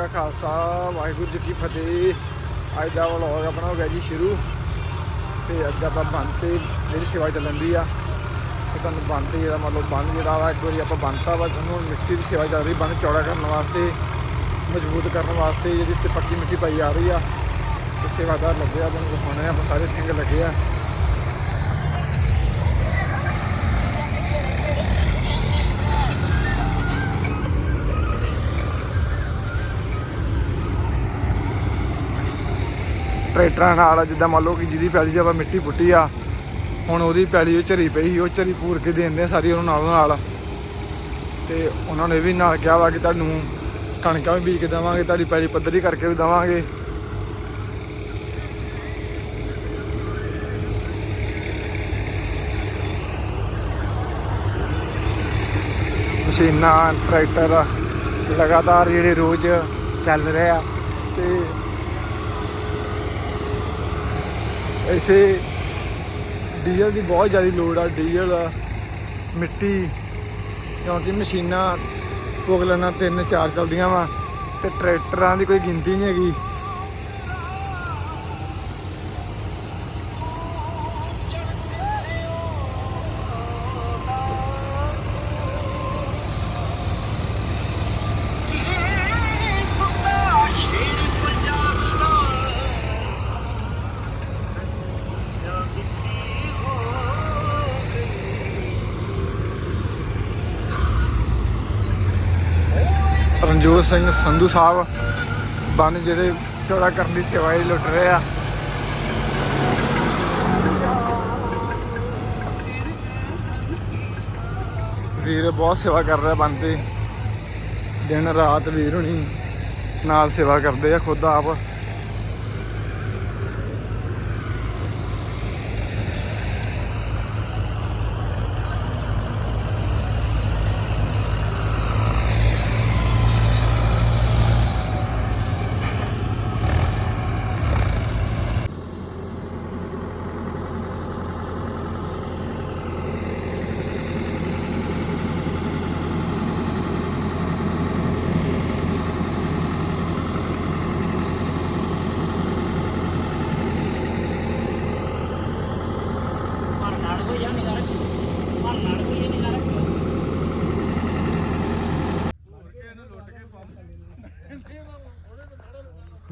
ਕਾ ਖਾਲਸਾ, ਵਾਹਿਗੁਰੂ ਜੀ ਕੀ ਫਤਿਹ। ਅੱਜ ਦਾ ਵਲੌਗ ਆਪਣਾ ਹੋ ਗਿਆ ਜੀ ਸ਼ੁਰੂ। ਤੇ ਅੱਜ ਆਪਾਂ ਬੰਦ ਤੇ ਜਿਹੜੀ ਸੇਵਾ ਚੱਲਣ ਦੀ ਆ, ਤੇ ਤੁਹਾਨੂੰ ਬੰਦ ਤੇ ਜਿਹੜਾ ਮਤਲਬ ਲਓ ਬੰਦ ਜਿਹੜਾ ਵਾ, ਇੱਕ ਵਾਰੀ ਆਪਾਂ ਬੰਨਤਾ ਵਾ, ਤੁਹਾਨੂੰ ਮਿੱਟੀ ਦੀ ਸੇਵਾ ਚੱਲ ਰਹੀ, ਬੰਦ ਚੌੜਾ ਕਰਨ ਵਾਸਤੇ, ਮਜ਼ਬੂਤ ਕਰਨ ਵਾਸਤੇ ਜਿਹੜੀ ਤੇ ਪੱਕੀ ਮਿੱਟੀ ਪਾਈ ਜਾ ਰਹੀ ਆ। ਤੇ ਸੇਵਾਦਾਰ ਲੱਗੇ ਆ, ਤੁਹਾਨੂੰ ਦਿਖਾਉਣੇ ਆ ਸਾਰੇ ਸਿੰਘ ਲੱਗੇ ਆ। ਟਰੈਕਟਰਾਂ ਨਾਲ, ਜਿੱਦਾਂ ਮੰਨ ਲਓ ਕਿ ਜਿਹਦੀ ਪੈਲੀ 'ਚ ਆਪਾਂ ਮਿੱਟੀ ਪੁੱਟੀ ਆ, ਹੁਣ ਉਹਦੀ ਪੈਲੀ ਉਹ ਝਰੀ ਪਈ ਸੀ, ਉਹ ਝਰੀ ਪੂਰ ਕੇ ਦੇਂਦੇ ਸਾਰੀ ਉਹਨੂੰ ਨਾਲੋਂ ਨਾਲ। ਤੇ ਉਹਨਾਂ ਨੇ ਵੀ ਨਾਲ ਕਿਹਾ ਵਾ ਕਿ ਤੁਹਾਨੂੰ ਕਣਕਾਂ ਵੀ ਬੀਜ ਕੇ ਦੇਵਾਂਗੇ, ਤੁਹਾਡੀ ਪੈਲੀ ਪੱਧਰੀ ਕਰਕੇ ਵੀ ਦੇਵਾਂਗੇ। ਮਸ਼ੀਨਾਂ, ਟਰੈਕਟਰ ਲਗਾਤਾਰ ਜਿਹੜੇ ਰੋਜ਼ ਚੱਲ ਰਹੇ ਆ, ਤੇ ਇੱਥੇ ਡੀਜ਼ਲ ਦੀ ਬਹੁਤ ਜ਼ਿਆਦਾ ਲੋੜ ਆ, ਡੀਜ਼ਲ ਮਿੱਟੀ, ਕਿਉਂਕਿ ਮਸ਼ੀਨਾਂ ਪੁਗਲਣਾ ਤਿੰਨ ਚਾਰ ਚੱਲਦੀਆਂ ਵਾ ਤੇ ਟਰੈਕਟਰਾਂ ਦੀ ਕੋਈ ਗਿਣਤੀ ਨਹੀਂ ਹੈਗੀ। ਰਣਜੋਤ ਸਿੰਘ ਸੰਧੂ ਸਾਹਿਬ ਬੰਨ ਜਿਹੜੇ ਚੌੜਾ ਕਰਨ ਦੀ ਸੇਵਾ ਹੀ ਲੁੱਟ ਰਹੇ ਆ। ਵੀਰ ਬਹੁਤ ਸੇਵਾ ਕਰ ਰਿਹਾ ਬੰਨ ਤੇ। ਦਿਨ ਰਾਤ ਵੀਰ ਹੁਣੀ ਨਾਲ ਸੇਵਾ ਕਰਦੇ ਆ ਖੁਦ ਆਪ।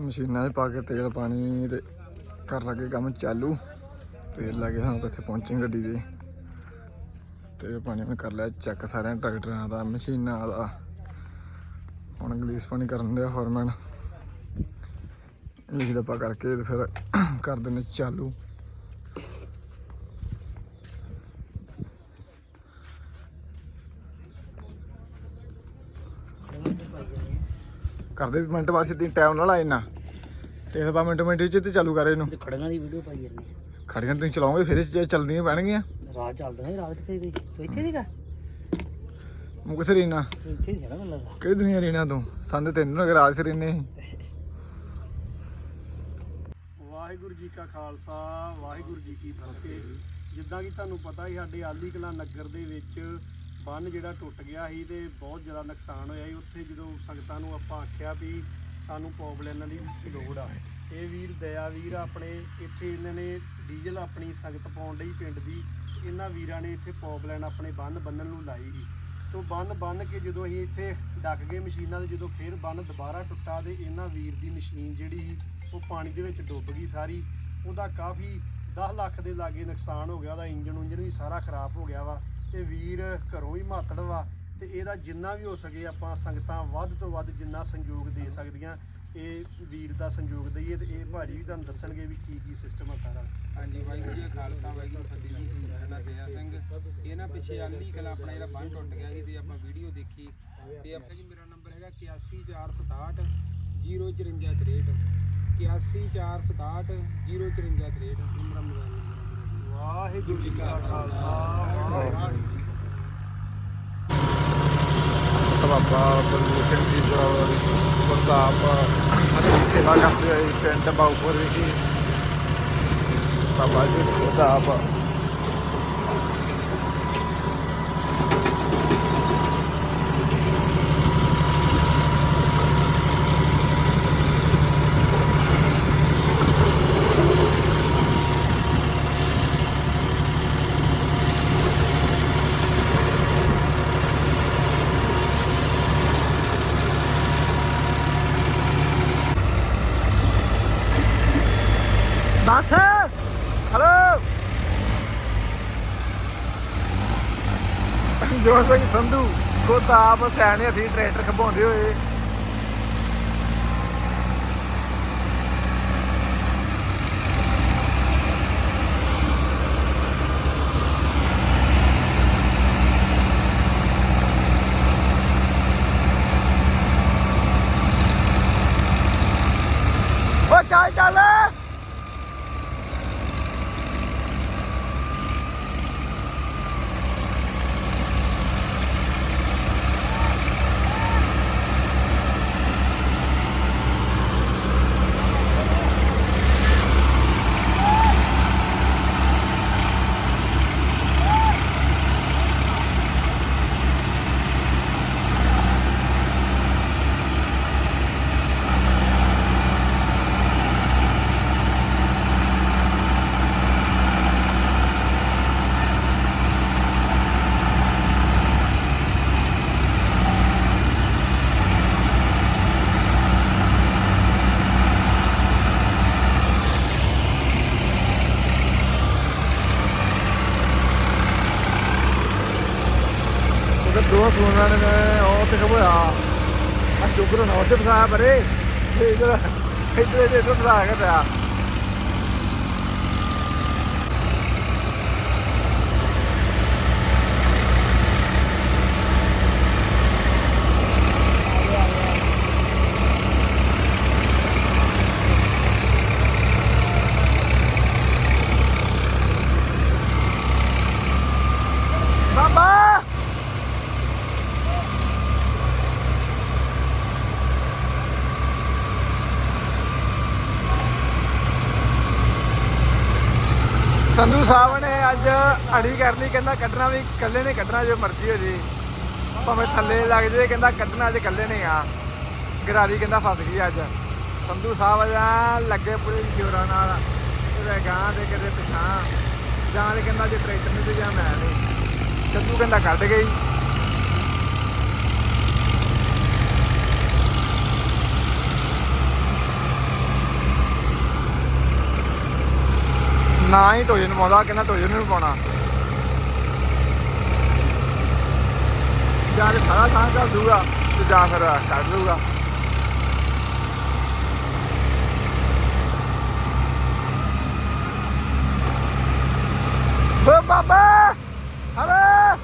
ਮਸ਼ੀਨਾਂ 'ਚ ਪਾ ਕੇ ਤੇਲ, ਪਾਣੀ ਤੇ ਕਰ ਲੱਗੇ ਕੰਮ ਚਾਲੂ। ਤੇਲ ਲੱਗੇ ਸਾਨੂੰ ਇੱਥੇ ਪਹੁੰਚੇ ਗੱਡੀ ਦੇ ਤੇਲ, ਪਾਣੀ ਮੈਂ ਕਰ ਲਿਆ, ਚੈੱਕ ਸਾਰਿਆਂ ਟਰੈਕਟਰਾਂ ਦਾ, ਮਸ਼ੀਨਾਂ ਦਾ। ਹੁਣ ਗਲੀਸ ਪਾਣੀ ਕਰਨ ਦੇ ਫੋਰਮੈਨ ਇਹ ਜਿਹੜਾ ਆਪਾਂ ਕਰਕੇ ਤੇ ਫਿਰ ਕਰ ਦਿੰਦੇ ਚਾਲੂ। ਕਰਦੇ ਮਿੰਟ ਬਾਅਦ ਸਿੱਧੀ ਟਾਈਮ ਨਾਲ ਆ ਨਾ ਤੇ ਆਪਾਂ ਮਿੰਟ ਮਿੰਟ ਵਿੱਚ ਤੇ ਚਾਲੂ ਕਰ ਇਹਨੂੰ। ਤੇ ਖੜੀਆਂ ਦੀ ਵੀਡੀਓ ਪਾਈ ਜਾਂਦੇ ਖੜੀਆਂ ਤੁਸੀਂ ਚਲਾਓਗੇ ਫਿਰ ਇਹ ਚੱਲਦੀਆਂ ਪੈਣਗੀਆਂ। ਰਾਤ ਚੱਲਦਾ ਹੈ ਰਾਤ ਕਿੱਥੇ ਗਈ ਤੂੰ ਇੱਥੇ ਸੀਗਾ? ਮੁ ਰਹਿਣਾ ਤੂੰ ਇੱਥੇ ਸੀ ਨਾ ਮੈਨੂੰ ਲੱਗਦਾ ਕਿਹੜੀ ਦੁਨੀਆ ਰਹਿਣਾ ਤੂੰ? ਸੰਦੇ ਤੈਨੂੰ ਅਗਰ ਰਾਜ ਰਹਿਣੇ ਵਾਹਿਗੁਰੂ ਜੀ ਕਾ ਖਾਲਸਾ ਵਾਹਿਗੁਰੂ ਜੀ ਕੀ ਫਤਿਹ। ਜਿੱਦਾਂ ਕਿ ਤੁਹਾਨੂੰ ਪਤਾ ਹੀ ਸਾਡੇ ਆਲੀ ਕਲਾਂ ਨਗਰ ਦੇ ਵਿੱਚ ਬੰਨ ਜਿਹੜਾ ਟੁੱਟ ਗਿਆ ਸੀ ਤੇ ਬਹੁਤ ਜ਼ਿਆਦਾ ਨੁਕਸਾਨ ਹੋਇਆ ਸੀ। ਉੱਥੇ ਜਦੋਂ ਸੰਗਤਾਂ ਨੂੰ ਆਪਾਂ ਆਖਿਆ ਵੀ ਸਾਨੂੰ ਪੌਪਲੈਨਾਂ ਦੀ ਲੋੜ ਆ। ਇਹ ਵੀਰ, ਦਇਆ ਵੀਰ ਆਪਣੇ, ਇੱਥੇ ਇਹਨਾਂ ਨੇ ਡੀਜ਼ਲ ਆਪਣੀ ਸੰਗਤ ਪਾਉਣ ਲਈ ਪਿੰਡ ਦੀ, ਇਹਨਾਂ ਵੀਰਾਂ ਨੇ ਇੱਥੇ ਪੌਪਲੈਨ ਆਪਣੇ ਬੰਨ ਬੰਨਣ ਨੂੰ ਲਾਈ ਸੀ। ਤੋਂ ਬੰਨ ਬੰਨ ਕੇ ਜਦੋਂ ਅਸੀਂ ਇੱਥੇ ਡੱਕ ਗਏ ਮਸ਼ੀਨਾਂ ਦੇ ਜਦੋਂ ਫਿਰ ਬੰਨ ਦੁਬਾਰਾ ਟੁੱਟਾ ਤੇ ਇਹਨਾਂ ਵੀਰ ਦੀ ਮਸ਼ੀਨ ਜਿਹੜੀ ਸੀ, ਉਹ ਪਾਣੀ ਦੇ ਵਿੱਚ ਡੁੱਬ ਗਈ ਸਾਰੀ। ਉਹਦਾ ਕਾਫੀ 10 ਲੱਖ ਦੇ ਲਾਗੇ ਨੁਕਸਾਨ ਹੋ ਗਿਆ, ਉਹਦਾ ਇੰਜਨ ਉਂਜਨ ਵੀ ਸਾਰਾ ਖਰਾਬ ਹੋ ਗਿਆ ਵਾ। ਤੇ ਵੀਰ ਘਰੋਂ ਹੀ ਮਾਤੜ ਵਾ। ਤੇ ਇਹਦਾ ਜਿੰਨਾ ਵੀ ਹੋ ਸਕੇ ਆਪਾਂ ਸੰਗਤਾਂ ਵੱਧ ਤੋਂ ਵੱਧ ਜਿੰਨਾ ਸੰਯੋਗ ਦੇ ਸਕਦੀਆਂ ਇਹ ਵੀਰ ਦਾ ਸੰਯੋਗ ਦਈਏ ਤੇ ਇਹ ਭਾਜੀ ਵੀ ਤੁਹਾਨੂੰ ਦੱਸਣਗੇ ਵੀ ਕੀ ਕੀ ਸਿਸਟਮ ਆ ਸਾਰਾ। ਹਾਂਜੀ ਵਾਹਿਗੁਰੂ ਜੀ ਕਾ ਖਾਲਸਾ ਵਾਹਿਗੁਰੂ ਫਤਿਹ ਜੀ ਸਾਡਾ ਦਇਆ ਸਿੰਘ। ਇਹ ਨਾ ਪਿੱਛੇ ਆਲੀ ਕਲਾ ਆਪਣਾ ਜਿਹੜਾ ਬੰਨ ਟੁੱਟ ਗਿਆ ਸੀ ਤੇ ਆਪਾਂ ਵੀਡੀਓ ਦੇਖੀ। ਤੇ ਆਪਾਂ ਜੀ ਮੇਰਾ ਨੰਬਰ ਹੈਗਾ 81467 05463 81467 05463 ਇਹ ਮੇਰਾ ਮੋਬਾਈਲ ਨੰਬਰ ਵਾਹਿਗੁਰੂ ਜੀ ਕਾ ਖਾਲਸਾ ਵਾਹਿਗੁਰੂ ਜੀ ਬਾਬਾ ਬਲਵੀਰ ਸਿੰਘ ਜੀ ਜੋ ਪ੍ਰਤਾਪ ਹਰੀ ਸੇਵਾ ਕਰਦੇ ਹੋਏ ਪਿੰਡ ਬਾਉਪੁਰ ਵਿਖੇ। ਬਾਬਾ ਜੀ ਪ੍ਰਤਾਪ। ਬਸ। ਹਲੋ ਜੋ ਸਿੰਘ ਸੰਧੂ ਕੋ ਤਾਂ ਆਪ ਸਿਆਣੇ ਅਸੀਂ ਟਰੈਕਟਰ ਖਬਾਉਂਦੇ ਹੋਏ ਓ ਚੱਲ ਚੱਲ ਉਹਦੇ ਦੋ ਫੋਨਾਂ ਨੇ, ਉਹ ਤੇ ਖਬੋਇਆ ਆ। ਚੁਗਰ ਨਾ ਉੱਥੇ ਫਸਾਇਆ ਬਰੇ ਤੇ ਇਧਰ ਕੇ ਪਿਆ। ਸੰਧੂ ਸਾਹਿਬ ਨੇ ਅੱਜ ਅੜੀ ਕਰ ਲਈ, ਕਹਿੰਦਾ ਕੱਢਣਾ ਵੀ ਇਕੱਲੇ ਨੇ ਕੱਢਣਾ ਜੋ ਮਰਜ਼ੀ ਹੋ ਜੇ। ਭਾਵੇਂ ਥੱਲੇ ਲੱਗ ਜੇ, ਕਹਿੰਦਾ ਕੱਢਣਾ ਅੱਜ ਇਕੱਲੇ ਨੇ ਆ। ਗਰਾਰੀ ਕਹਿੰਦਾ ਫਸ ਗਈ ਅੱਜ। ਸੰਧੂ ਸਾਹਿਬ ਆ, ਲੱਗੇ ਪੂਰੇ ਜੋਰਾਂ ਨਾਲ। ਕਿਤੇ ਗਾਂ ਦੇ ਕਿਤੇ ਪਿਛਾਂ ਜਾਂ ਤੇ ਕਹਿੰਦਾ ਜੇ ਟਰੈਕਟਰ ਨਹੀਂ ਤੇ ਜਾਂ ਮੈਂ ਨਹੀਂ ਸੰਧੂ ਕਹਿੰਦਾ ਕੱਢ ਗਈ। ਨਾ ਹੀ ਟੋਜਨ ਪਾਉਂਦਾ, ਕਹਿੰਦਾ ਟੋਜਨ ਨੂੰ ਪਾਉਣਾ। ਜਾਂ ਤੇ ਸਾਰਾ ਥਾਂ ਕਰ ਦੂਗਾ ਤੇ ਜਾਂ ਫਿਰ ਕੱਢ ਲੂਗਾ ਓ ਬਾਬਾ ਹਲੇ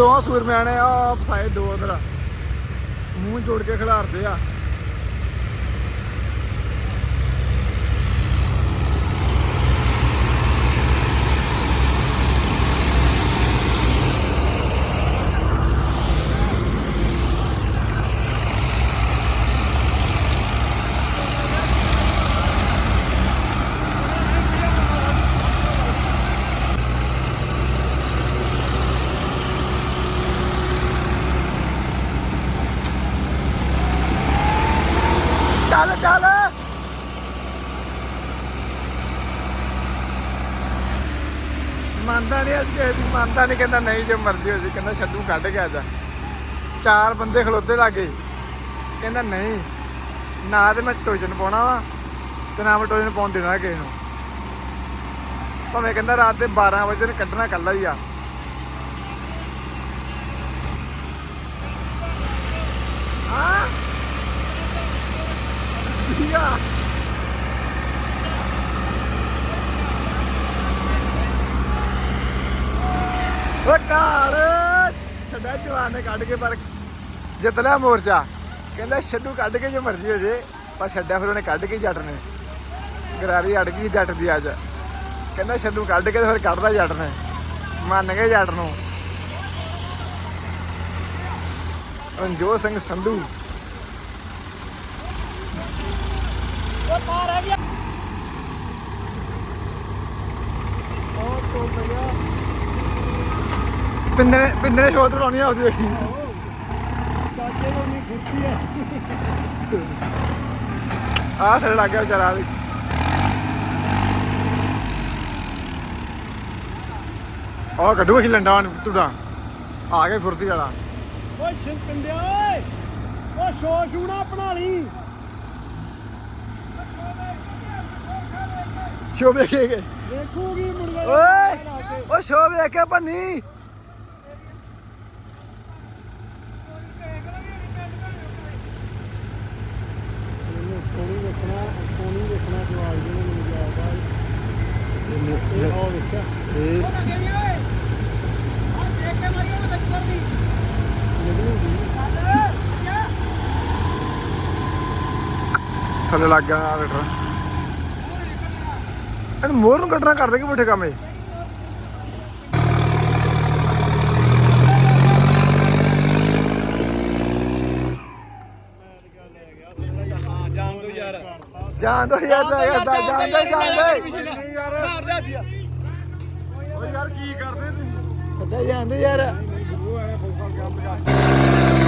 ਦੋਵਾਂ ਸੂਰਮਿਆਂ ਨੇ ਆ ਫਾਏ ਦੋ ਉਧਰ ਮੂੰਹ ਜੋੜ ਕੇ ਖਿਲਾਰਦੇ ਆ ਚੱਲ ਚੱਲ ਮੰਨਦਾ ਨਹੀਂ ਅੱਜ ਕਿਸੇ ਦੀ ਮੰਨਦਾ ਨਹੀਂ ਕਹਿੰਦਾ ਨਹੀਂ, ਜੇ ਮਰਜ਼ੀ ਹੋ ਜੀ ਕਹਿੰਦਾ ਛੱਡੂ ਕੱਢ ਕੇ ਅੱਜ ਚਾਰ ਬੰਦੇ ਖਲੋਤੇ ਲਾਗੇ। ਕਹਿੰਦਾ ਨਹੀਂ, ਨਾ ਤੇ ਮੈਂ ਟੋਜਨ ਪਾਉਣਾ ਵਾ, ਤੇ ਨਾ ਮੈਂ ਟੋਜਨ ਪਾਉਣ ਦੇਣਾ ਕਿਸੇ ਨੂੰ। ਭਾਵੇਂ ਕਹਿੰਦਾ ਰਾਤ ਦੇ 12 ਵਜੇ ਨੂੰ ਕੱਢਣਾ ਕੱਲਾ ਹੀ ਆ। ਹਾਂ? ਵਧੀਆ ਓ ਕਾਲ ਛੱਡਾ ਨੇ ਕੱਢ ਕੇ ਪਰ ਜਿੱਤ ਲਿਆ ਮੋਰਚਾ। ਕਹਿੰਦਾ ਛੱਡੂ ਕੱਢ ਕੇ ਜੋ ਮਰਜ਼ੀ ਹੋ ਜੇ, ਪਰ ਛੱਡਿਆ ਫਿਰ ਉਹਨੇ ਕੱਢ ਕੇ ਜੱਟ ਨੇ। ਗਰਾਰੀ ਅੜ ਗਈ ਜੱਟ ਦੀ ਅੱਜ। ਕਹਿੰਦਾ ਛੱਡੂ ਕੱਢ ਕੇ ਫਿਰ ਕੱਢਦਾ ਜੱਟ ਨੇ। ਮੰਨ ਗਏ ਜੱਟ ਨੂੰ। ਰਣਜੋਤ ਸਿੰਘ ਸੰਧੂ। ਪਿੰਦਰੇ ਪਿੰਦਰੇ ਸ਼ੋਤ ਲਾਉਣੀ ਆ ਉਹਦੀ ਵੇਖੀ। ਚਾਚੇ ਨੂੰ ਨਹੀਂ ਖੁਰਪੀ ਹੈ ਆਹ ਥੱਲੇ ਲੱਗ ਗਿਆ ਵਿਚਾਰਾ ਵੀ। ਆ ਕੱਢੂਗਾ ਖਿਲੰਡਾ ਤੁਡਾ ਆ ਗਿਆ ਫੁਰਤੀ ਵਾਲਾ। ਓਏ ਸ਼ਿੰਕੰਦਿਆ ਓਏ। ਓ ਸ਼ੋ ਸ਼ੂਣਾ ਬਣਾ ਲਈ। ਸ਼ੋ ਵੇਖੇਗੇ ਦੇਖੂਗੀ ਮੁਰਗਾ ਓਏ ਓ ਸ਼ੋ ਵੇਖ ਕੇ ਭੰਨੀ। ਇਹ ਥੱਲੇ ਲੱਗ ਗਿਆ ਆ ਵੇਟਰ ਇਹਨੂੰ ਮੋਰ ਨੂੰ ਕੱਢਣਾ ਕਰਦੇ ਕਿ ਬੁੱਠੇ ਕੰਮ ਇਹ? ਜਾਣ ਦੋ ਯਾਰ। ਜਾਣ ਦੋ ਯਾਰ ਜਾਣ ਦੇ ਜਾਣ ਦੇ। ਮਾਰਦਾ ਸੀ ਓ ਯਾਰ ਕੀ ਕਰਦੇ ਤੁਸੀਂ? ਸੱਦਾ ਜਾਂਦੇ ਯਾਰ। ਉਹ ਐ ਫੋਕਾ ਗਿਆ